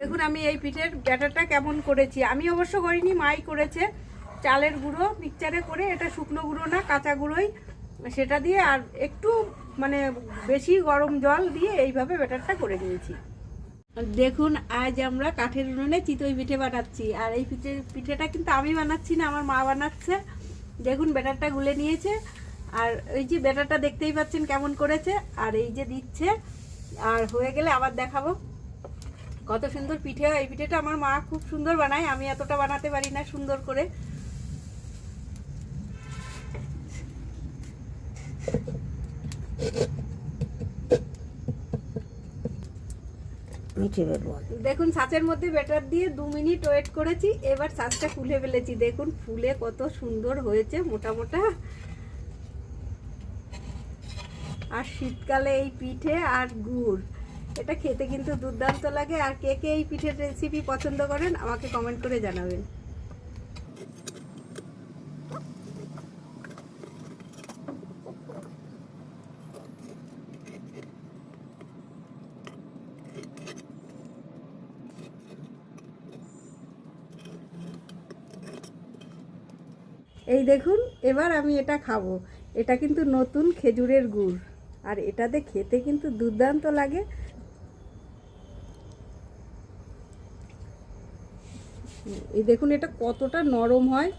দেখুন, আমি এই পিঠের ব্যাটারটা কেমন করেছি। আমি অবশ্য করিনি, মাই করেছে। চালের গুঁড়ো মিক্সচারে করে, এটা শুকনো গুঁড়ো না, কাঁচা গুঁড়োই। সেটা দিয়ে আর একটু মানে বেশি গরম জল দিয়ে এইভাবে ব্যাটারটা করে নিয়েছি। দেখুন, আজ আমরা কাঠের উনুনে চিতই পিঠে বানাচ্ছি। আর এই পিঠে, পিঠেটা কিন্তু আমি বানাচ্ছি না, আমার মা বানাচ্ছে। দেখুন, ব্যাটারটা গুলে নিয়েছে। আর এই যে ব্যাটারটা দেখতেই পাচ্ছেন কেমন করেছে। আর এই যে দিচ্ছে। আর হয়ে গেলে আবার দেখাবো। কত সুন্দর পিঠে হয়। এই পিঠেটা আমার মা খুব সুন্দর বানায় আমি এতটা বানাতে পারি না সুন্দর করে। দেখুন ছাঁচের মধ্যে ব্যাটার দিয়ে দু মিনিট ওয়েট করেছি এবার ছাঁচটা খুলে ফেলেছি। দেখুন ফুলে কত সুন্দর হয়েছে মোটা মোটা। আর শীতকালে এই পিঠে আর গুড়। এটা খেতে কিন্তু দুর্দান্ত লাগে। আর কে কে এই পিঠের রেসিপি পছন্দ করেন, আমাকে কমেন্ট করে জানাবেন। এই দেখুন, এবার আমি এটা খাব। এটা কিন্তু নতুন খেজুরের গুড়। আর এটাতে খেতে কিন্তু দুর্দান্ত লাগে। এই দেখুন এটা কতটা নরম হয়।